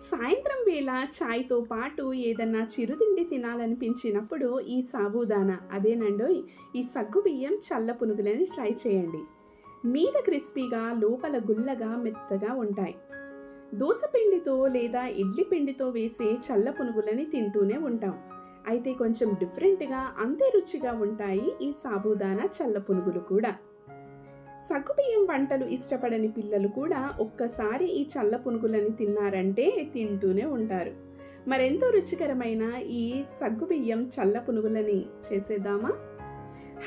సాయంత్రం వేళ ఛాయ్తో పాటు ఏదన్నా చిరుతిండి తినాలనిపించినప్పుడు ఈ సాబుదానా అదేనండోయ్ ఈ సగ్గు బియ్యం చల్ల పునుగులని ట్రై చేయండి. మీద క్రిస్పీగా లోపల గుల్లగా మెత్తగా ఉంటాయి. దోస పిండితో లేదా ఇడ్లీ పిండితో వేసే చల్ల పునుగులని తింటూనే ఉంటాం. అయితే కొంచెం డిఫరెంట్గా అంతే రుచిగా ఉంటాయి ఈ సాబుదానా చల్ల పునుగులు కూడా. సగ్గుబియ్యం వంటలు ఇష్టపడని పిల్లలు కూడా ఒక్కసారి ఈ చల్ల పునుగులని తిన్నారంటే తింటూనే ఉంటారు. మరెంతో రుచికరమైన ఈ సగ్గుబియ్యం చల్ల పునుగులని చేసేద్దామా?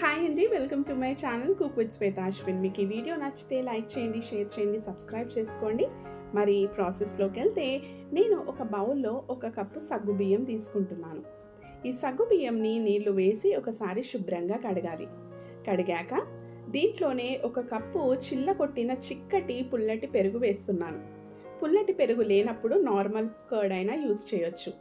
హాయ్ అండి welcome to my channel cook with Shweta Ashwin. మీకు ఈ వీడియో నచ్చితే లైక్ చేయండి షేర్ చేయండి సబ్స్క్రైబ్ చేసుకోండి. మరి ప్రాసెస్లోకి వెళ్తే నేను ఒక బౌల్లో ఒక కప్పు సగ్గు బియ్యం తీసుకుంటున్నాను. ఈ సగ్గు బియ్యంని నీళ్ళు వేసి ఒకసారి శుభ్రంగా కడగాలి. కడిగాక దీంట్లోనే ఒక కప్పు చిల్ల కొట్టిన చిక్కటి పుల్లటి పెరుగు వేస్తున్నాను. పుల్లటి పెరుగు లేనప్పుడు నార్మల్ కర్డ్ అయినా యూజ్ చేయొచ్చు.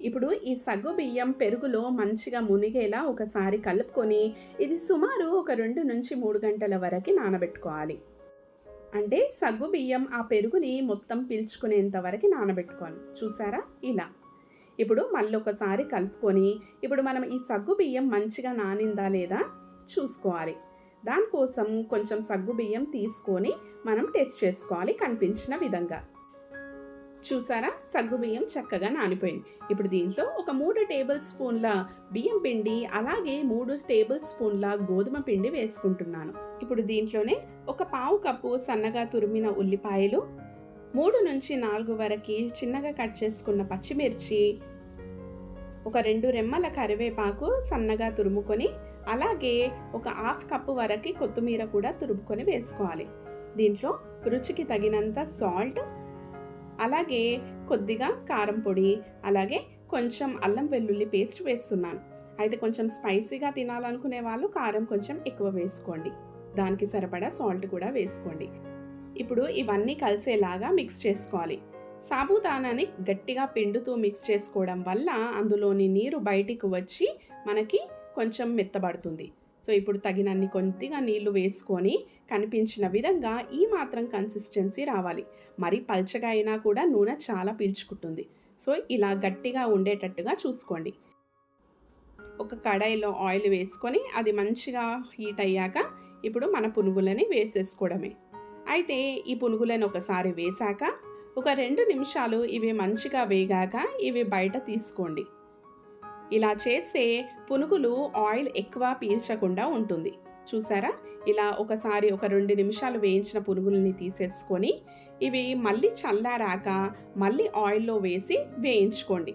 ఇప్పుడు ఈ సగ్గు బియ్యం పెరుగులో మంచిగా మునిగేలా ఒకసారి కలుపుకొని ఇది సుమారు ఒక రెండు నుంచి మూడు గంటల వరకు నానబెట్టుకోవాలి. అంటే సగ్గు బియ్యం ఆ పెరుగుని మొత్తం పీల్చుకునేంత వరకు నానబెట్టుకోవాలి. చూసారా? ఇలా. ఇప్పుడు మళ్ళీ ఒకసారి కలుపుకొని ఇప్పుడు మనం ఈ సగ్గు బియ్యం మంచిగా నానిందా లేదా? చూసుకోవాలి. దానికోసం కొంచెం సగ్గుబియ్యం తీసుకొని మనం టెస్ట్ చేసుకోవాలి కనిపించిన విధంగా. చూసారా? సగ్గుబియ్యం చక్కగా నానిపోయింది. ఇప్పుడు దీంట్లో ఒక మూడు టేబుల్ స్పూన్ల బియ్యం పిండి అలాగే మూడు టేబుల్ స్పూన్ల గోధుమ పిండి వేసుకుంటున్నాను. ఇప్పుడు దీంట్లోనే ఒక పావు కప్పు సన్నగా తురిమిన ఉల్లిపాయలు మూడు నుంచి నాలుగు వరకు చిన్నగా కట్ చేసుకున్న పచ్చిమిర్చి ఒక రెండు రెమ్మల కరివేపాకు సన్నగా తురుముకొని అలాగే ఒక హాఫ్ కప్పు వరకు కొత్తిమీర కూడా తురుముకొని వేసుకోవాలి. దీంట్లో రుచికి తగినంత సాల్ట్ అలాగే కొద్దిగా కారం పొడి అలాగే కొంచెం అల్లం వెల్లుల్లి పేస్ట్ వేస్తున్నాను. అయితే కొంచెం స్పైసీగా తినాలనుకునే వాళ్ళు కారం కొంచెం ఎక్కువ వేసుకోండి. దానికి సరిపడా సాల్ట్ కూడా వేసుకోండి. ఇప్పుడు ఇవన్నీ కలిసేలాగా మిక్స్ చేసుకోవాలి. సాబుదానాని గట్టిగా పిండుతూ మిక్స్ చేసుకోవడం వల్ల అందులోని నీరు బయటికి వచ్చి మనకి కొంచెం మెత్తబడుతుంది. సో ఇప్పుడు తగినన్ని కొద్దిగా నీళ్ళు వేసుకొని కనిపించిన విధంగా ఈ మాత్రం కన్సిస్టెన్సీ రావాలి. మరి పల్చగా అయినా కూడా నూనె చాలా పీల్చుకుంటుంది. సో ఇలా గట్టిగా ఉండేటట్టుగా చూసుకోండి. ఒక కడాయిలో ఆయిల్ వేసుకొని అది మంచిగా హీట్ అయ్యాక ఇప్పుడు మన పునుగులని వేసేసుకోవడమే. అయితే ఈ పునుగులను ఒకసారి వేశాక ఒక రెండు నిమిషాలు ఇవి మంచిగా వేగాక ఇవి బయట తీసుకోండి. ఇలా చేస్తే పునుగులు ఆయిల్ ఎక్కువ పీల్చకుండా ఉంటుంది. చూసారా? ఇలా ఒకసారి ఒక రెండు నిమిషాలు వేయించిన పునుగుల్ని తీసేసుకొని ఇవి మళ్ళీ చల్లారాక మళ్ళీ ఆయిల్లో వేసి వేయించుకోండి.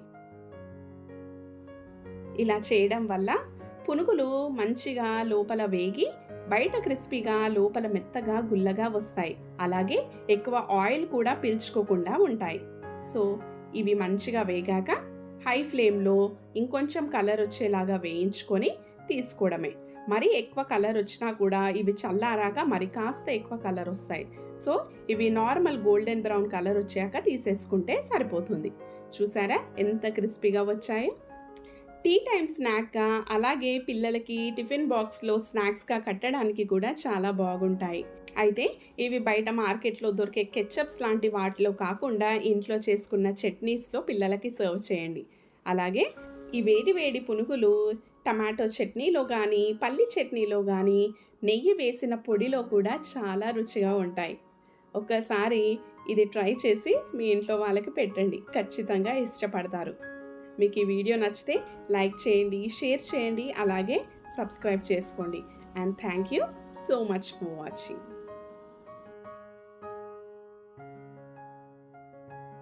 ఇలా చేయడం వల్ల పునుగులు మంచిగా లోపల వేగి బయట క్రిస్పీగా లోపల మెత్తగా గుల్లగా వస్తాయి. అలాగే ఎక్కువ ఆయిల్ కూడా పీల్చుకోకుండా ఉంటాయి. సో ఇవి మంచిగా వేగాక హై ఫ్లేమ్లో ఇంకొంచెం కలర్ వచ్చేలాగా వేయించుకొని తీసుకోవడమే. మరి ఎక్కువ కలర్ వచ్చినా కూడా ఇవి చల్లారాక మరి కాస్త ఎక్కువ కలర్ వస్తాయి. సో ఇవి నార్మల్ గోల్డెన్ బ్రౌన్ కలర్ వచ్చాక తీసేసుకుంటే సరిపోతుంది. చూసారా ఎంత క్రిస్పీగా వచ్చాయో? టీ టైం స్నాక్గా అలాగే పిల్లలకి టిఫిన్ బాక్స్లో స్నాక్స్గా కట్టడానికి కూడా చాలా బాగుంటాయి. అయితే ఇవి బయట మార్కెట్లో దొరికే కెచ్చప్స్ లాంటి వాటిలో కాకుండా ఇంట్లో చేసుకున్న చట్నీస్లో పిల్లలకి సర్వ్ చేయండి. అలాగే ఈ వేడి వేడి పునుగులు టమాటో చట్నీలో కానీ పల్లి చట్నీలో కానీ నెయ్యి వేసిన పొడిలో కూడా చాలా రుచిగా ఉంటాయి. ఒక్కసారి ఇది ట్రై చేసి మీ ఇంట్లో వాళ్ళకి పెట్టండి. ఖచ్చితంగా ఇష్టపడతారు. మీకు ఈ వీడియో నచ్చితే లైక్ చేయండి షేర్ చేయండి అలాగే సబ్స్క్రైబ్ చేసుకోండి. And thank you so much for watching.